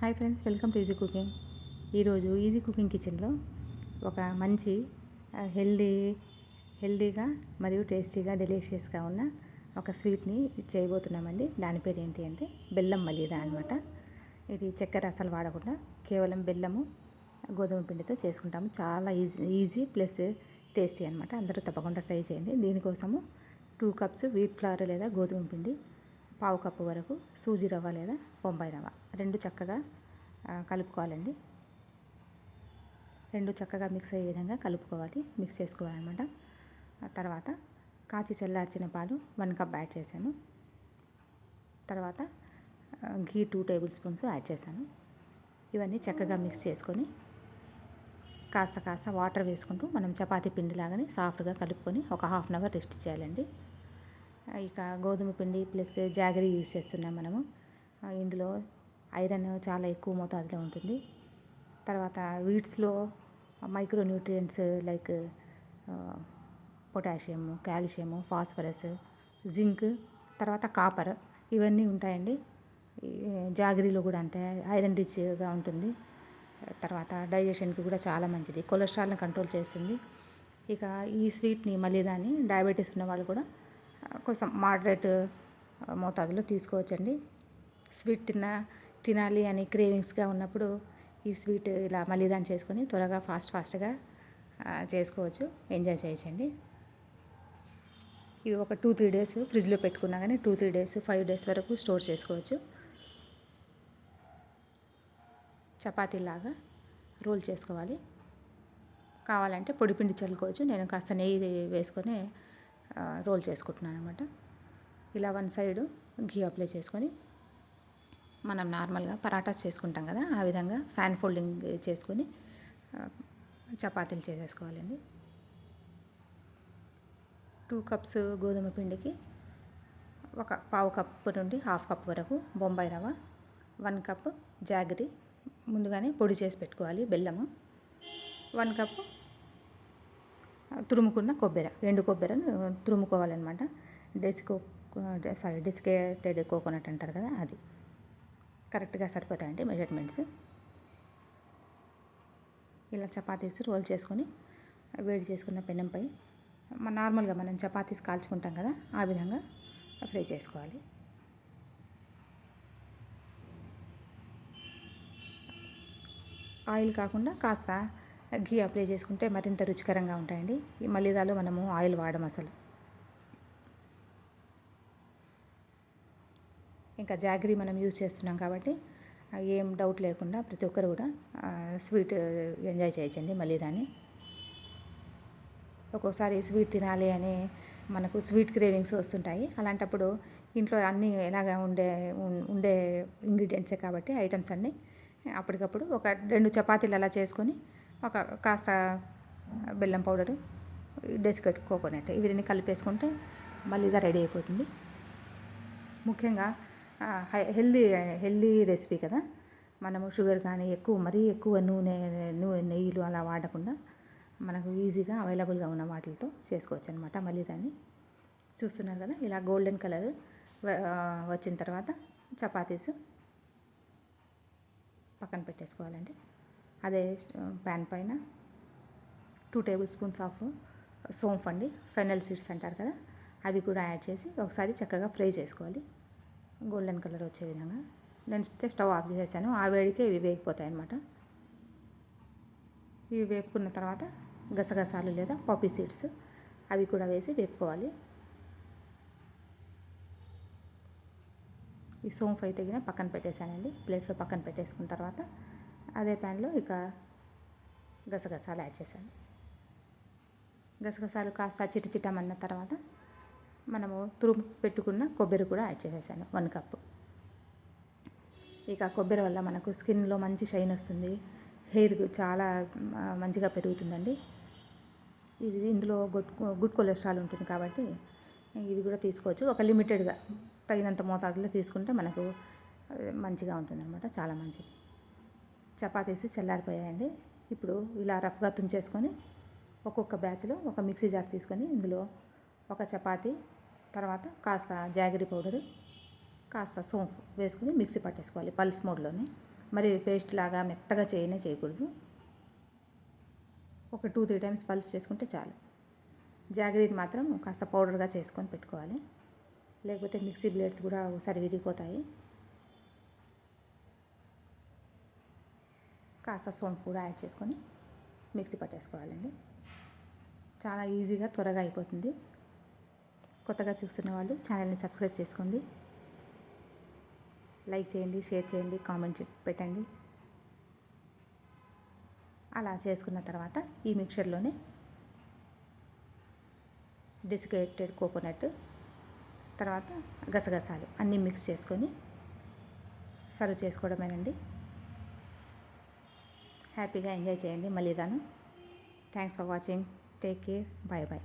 Hi friends welcome to easy cooking. ఈరోజు easy cooking కిచెన్లో ఒక మంచి హెల్దీ హెల్దీగా మరియు టేస్టీగా డెలిషియస్గా ఉన్న ఒక స్వీట్ని చేయబోతున్నామండి. దాని పేరు ఏంటి అంటే బెల్లం మలీదా అనమాట ఇది చక్కెర అసలు వాడకుండా కేవలం బెల్లము గోధుమ పిండితో చేసుకుంటాము. చాలా ఈజీ ఈజీ ప్లస్ టేస్టీ అనమాట అందరూ తప్పకుండా ట్రై చేయండి. దీనికోసము టూ కప్స్ వీట్ ఫ్లవర్ లేదా గోధుమ పిండి పావు కప్పు వరకు సూజీ రవ్వ లేదా బొంబాయి రవ్వ. రెండు చక్కగా కలుపుకోవాలండి. రెండు చక్కగా మిక్స్ అయ్యే విధంగా కలుపుకోవాలి. మిక్స్ చేసుకోవాలన్నమాట. తర్వాత కాచి చల్లార్చిన పాలు వన్ కప్ యాడ్ చేశాను. తర్వాత ఘీ టూ టేబుల్ స్పూన్స్ యాడ్ చేశాను. ఇవన్నీ చక్కగా మిక్స్ చేసుకొని కాస్త కాస్త వాటర్ వేసుకుంటూ మనం చపాతీ పిండి లాగానే సాఫ్ట్గా కలుపుకొని ఒక హాఫ్ అన్ అవర్ రెస్ట్ చేయాలండి. ఇక గోధుమ పిండి ప్లస్ జాగరీ యూస్ చేస్తున్నాం మనము. ఇందులో ఐరన్ చాలా ఎక్కువ మోతాదులో ఉంటుంది. తర్వాత వీట్స్లో micronutrients like potassium calcium phosphorus zinc తర్వాత కాపర్ ఇవన్నీ ఉంటాయండి. జాగరీలో కూడా అంతే ఐరన్ రిచ్గా ఉంటుంది. తర్వాత డైజెషన్కి కూడా చాలా మంచిది కొలెస్ట్రాల్ని కంట్రోల్ చేస్తుంది. ఇక ఈ స్వీట్ని మళ్ళీ దాన్ని డయాబెటీస్ ఉన్న వాళ్ళు కూడా కొంచెం మోడరేట్ మోతాదులో తీసుకోవచ్చండి. స్వీట్ తిన్న తినాలి అని క్రేవింగ్స్గా ఉన్నప్పుడు ఈ స్వీట్ ఇలా మళ్ళీ దాన్ని చేసుకొని త్వరగా ఫాస్ట్ ఫాస్ట్గా చేసుకోవచ్చు. ఎంజాయ్ చేయొచ్చండి. ఇవి ఒక టూ త్రీ డేస్ ఫ్రిడ్జ్లో పెట్టుకున్నా కానీ two three days five days వరకు స్టోర్ చేసుకోవచ్చు. చపాతీలాగా రోల్ చేసుకోవాలి. కావాలంటే పొడిపిండి చల్లుకోవచ్చు. నేను కాస్త నెయ్యి వేసుకొని రోల్ చేసుకుంటున్నాను అనమాట ఇలా వన్ సైడ్ ఘీ అప్లై చేసుకొని మనం నార్మల్గా పరాటాస్ చేసుకుంటాం కదా ఆ విధంగా ఫ్యాన్ ఫోల్డింగ్ చేసుకొని చపాతీలు చేసేసుకోవాలండి. టూ కప్స్ గోధుమ పిండికి ఒక పావు కప్పు నుండి హాఫ్ కప్ వరకు Bombay rava one cup jaggery ముందుగానే పొడి చేసి పెట్టుకోవాలి బెల్లము. వన్ కప్పు తురుముకున్న కొబ్బరి ఎండు కొబ్బరిని తురుముకోవాలన్నమాట. డెసికో సారీ డెస్కేటెడ్ కోకోనట్ అంటారు కదా అది. కరెక్ట్గా సరిపోతాయండి మెజర్మెంట్స్. ఇలా చపాతీస్ రోల్ చేసుకొని వేడి చేసుకున్న పెనంపై నార్మల్గా మనం చపాతీస్ కాల్చుకుంటాం కదా ఆ విధంగా ఫ్రై చేసుకోవాలి. ఆయిల్ కాకుండా కాస్త ఘీ అప్లై చేసుకుంటే మరింత రుచికరంగా ఉంటాయండి. ఈ మల్లిదాలో మనము ఆయిల్ వాడడం అసలు. ఇంకా జాగ్రీ మనం యూజ్ చేస్తున్నాం కాబట్టి ఏం డౌట్ లేకుండా ప్రతి ఒక్కరు కూడా స్వీట్ ఎంజాయ్ చేయొచ్చండి మళ్ళీ దాన్ని ఒక్కోసారి స్వీట్ తినాలి అని మనకు స్వీట్ క్రేవింగ్స్ వస్తుంటాయి. అలాంటప్పుడు ఇంట్లో అన్నీ ఎలాగా ఉండే ఉండే ఇంగ్రీడియంట్సే కాబట్టి ఐటమ్స్ అన్నీ అప్పటికప్పుడు ఒక రెండు చపాతీలు అలా చేసుకొని ఒక కాస్త బెల్లం పౌడరు డెస్కెట్ కోకోనట్ ఇవన్నీ కలిపేసుకుంటే మళ్ళీ ఇది రెడీ అయిపోతుంది. ముఖ్యంగా హెల్దీ హెల్దీ రెసిపీ కదా. మనము షుగర్ కానీ ఎక్కువ మరీ ఎక్కువ నూనె నూనె నెయ్యిలు అలా వాడకుండా మనకు ఈజీగా అవైలబుల్గా ఉన్న వాటితో చేసుకోవచ్చు అనమాట మళ్ళీ దాన్ని. చూస్తున్నారు కదా ఇలా గోల్డెన్ కలర్ వచ్చిన తర్వాత చపాతీస్ పక్కన పెట్టేసుకోవాలండి అదే ప్యాన్ పైన two tablespoons of saunf అండి. ఫెనల్ సీడ్స్ అంటారు కదా అవి కూడా యాడ్ చేసి ఒకసారి చక్కగా ఫ్రై చేసుకోవాలి. గోల్డెన్ కలర్ వచ్చే విధంగా. నేను స్టవ్ ఆఫ్ చేసేసాను. ఆ వేడికే ఇవి వేగిపోతాయి అన్నమాట. ఇవి వేపుకున్న తర్వాత గసగసాలు లేదా పాపీ సీడ్స్ అవి కూడా వేసి వేపుకోవాలి. ఈ సోంఫ్ అయితే పక్కన పెట్టేశానండి. ప్లేట్లో పక్కన పెట్టేసుకున్న తర్వాత అదే ప్యాన్లో ఇక గసగసాలు యాడ్ చేశాను. గసగసాలు కాస్త చిటచిటమన్న తర్వాత మనము తురుము పెట్టుకున్న కొబ్బరి కూడా యాడ్ చేసేసాను వన్ కప్. ఇక కొబ్బరి వల్ల మనకు స్కిన్లో మంచి షైన్ వస్తుంది హెయిర్ చాలా మంచిగా పెరుగుతుందండి. ఇది ఇందులో గుడ్ గుడ్ కొలెస్ట్రాల్ ఉంటుంది కాబట్టి ఇది కూడా తీసుకోవచ్చు. ఒక లిమిటెడ్గా తగినంత మోతాదులో తీసుకుంటే మనకు మంచిగా మంచిగా ఉంటుందన్నమాట చాలా మంచిది. చపాతీసి చల్లారిపోయాయండి. ఇప్పుడు ఇలా రఫ్గా తుంచేసుకొని ఒక్కొక్క బ్యాచ్లో ఒక మిక్సీ జార్ తీసుకొని ఇందులో ఒక చపాతీ తర్వాత కాస్త జాగిరి పౌడరు కాస్త సోంపు వేసుకుని మిక్సీ పట్టేసుకోవాలి పల్స్ మోడ్లోనే. మరి పేస్ట్ లాగా మెత్తగా చేయనే చేయకూడదు. ఒక టూ త్రీ టైమ్స్ పల్స్ చేసుకుంటే చాలు. జాగ్రీని మాత్రం కాస్త పౌడర్గా చేసుకొని పెట్టుకోవాలి. లేకపోతే మిక్సీ బ్లేడ్స్ కూడా ఒకసారి విరిగిపోతాయి. కాస్త సోంపు కూడా యాడ్ చేసుకొని మిక్సీ పట్టేసుకోవాలండి. చాలా ఈజీగా త్వరగా అయిపోతుంది. కొత్తగా చూస్తున్న వాళ్ళు ఛానల్ని సబ్స్క్రైబ్ చేసుకోండి. లైక్ చేయండి షేర్ చేయండి కామెంట్ పెట్టండి. అలా చేసుకున్న తర్వాత ఈ మిక్చర్లోనే డెసికేటెడ్ కోకోనట్ తర్వాత గసగసాలు అన్నీ మిక్స్ చేసుకొని సర్వ్ చేసుకోవడమేనండి. హ్యాపీగా ఎంజాయ్ చేయండి. మళ్ళీ తాను thanks for watching take care bye bye